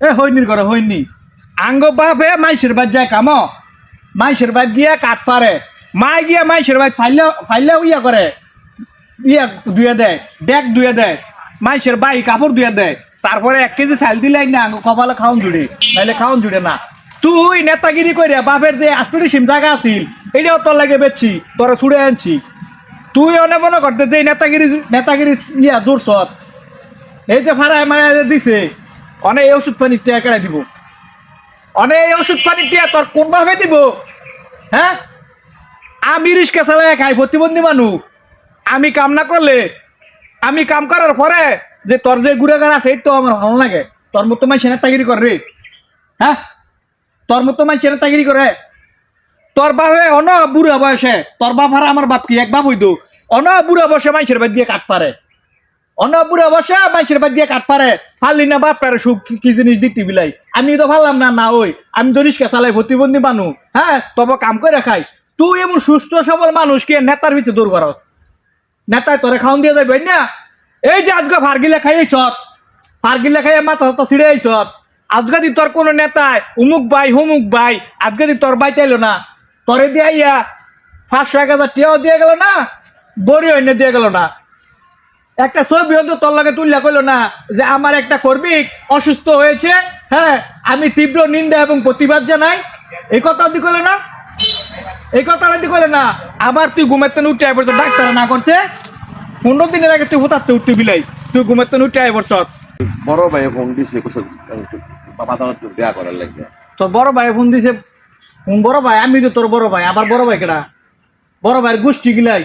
এ, হইনির করে হইনি। আঙ্গ বাপে মাইসের বাদ যায় কাম। মাইসের বাদ গিয়া কাঠ পারে মাই গিয়া মাইসের বাদ ফাইলে ফাইলে ইয়া করে। ইয়া দুয়ে দেয় ডেক দুয়ে দেয়। মাইসের বাই কাপড় দুয়ে দেয়। তারপরে এক কেজি চাল দিলাই না আঙ্গ কপালে খাওন জুড়ে। নাইলে খাওন জুড়ে না। তুই নেতাগিরি করে বাপের যে আষ্টরি সিম জায়গা আছিল এটাও তোর লাগে বেচছি, তোরা ছুড়ে আনছি। তুই অনেক মনে করতে যে নেতাগিরি নেতাগিরি ইয়া জোরছত এই যে ভাড়ায় মারা দিছে অনেক এই ওষুধ পানি টিয়া কেড়ে দিব। অনেক এই ওষুধ পানি টিয়া তোর কোন ভাবে দিব? হ্যাঁ? আমি রিস্কা চালাই খাই, প্রতিবন্ধী মানুষ। আমি কাম না করলে, আমি কাম করার পরে যে তোর যে গুড়াগার আছে তো আমার ভালো লাগে। তোর মতো মাই সেনাটাগিরি কর রে। হ্যাঁ? তোর মতো মাই সেনাটাগিরি করে। তোর বাপে অন বুড়া বয়সে, তোর বাপ আমার বাপ কি এক বাপ হইতো? অন বুড়া বয়সে মাইসের বাদ দিয়ে কাট পারে। অন বুড়া বয়সে মাইসের বাদ দিয়ে কাট পারে। ফালি না বাপ পারে সুখ, কি- জিনিস দিতে বিলাই? আমি তো ফাললাম না না ওই। আমি তো রিস্কা চালাই, প্রতিবন্ধী মানুষ। হ্যাঁ তবে কাম করে খাই। তুই এমন সুস্থ, সবল মানুষ কে নেতার ভিতরে দূর করস নেতায় তোরে খাওন দিয়ে যাবে না? এই যে আজকে ফারগিলে খাই সৎ ফারগিলে খাই মাথা হাতা ছিঁড়ে আইসত আজকে দি তোর কোনো নেতায় উমুক ভাই হুমুক ভাই আজকে দি তোর বাই চাইলো না, তোরে দিয়ে আইয়া পাঁচশো, এক হাজার টিয়াও দিয়ে গেল না? বড়ি হইনে দিয়ে গেল না? একটা ছবি হয়তো তোর লাগে তুললা কইলো না যে আমার একটা কর্মী অসুস্থ হয়েছে হ্যাঁ আমি তীব্র নিন্দা এবং প্রতিবাদ জানাই। এই কথা দি কইলো না? এই কথাটা দি কইলো না? আবার তুই ঘুমাতে উঠে আইবার তো ডাক্তার না করছে? পনেরো দিনের আগে তুই হঠাৎ উঠতে বিলাই তুই ঘুমাতে উঠে আইবার সৎ বড় ভাই ফোন দিছে বাবা দেয়া করার লাগে তোর বড় ভাই ফোন দিছে বড় ভাই আমি তো তোর বড় ভাই আবার বড় ভাই কেডা? বড় ভাইয়ের গোষ্ঠী গিলাই।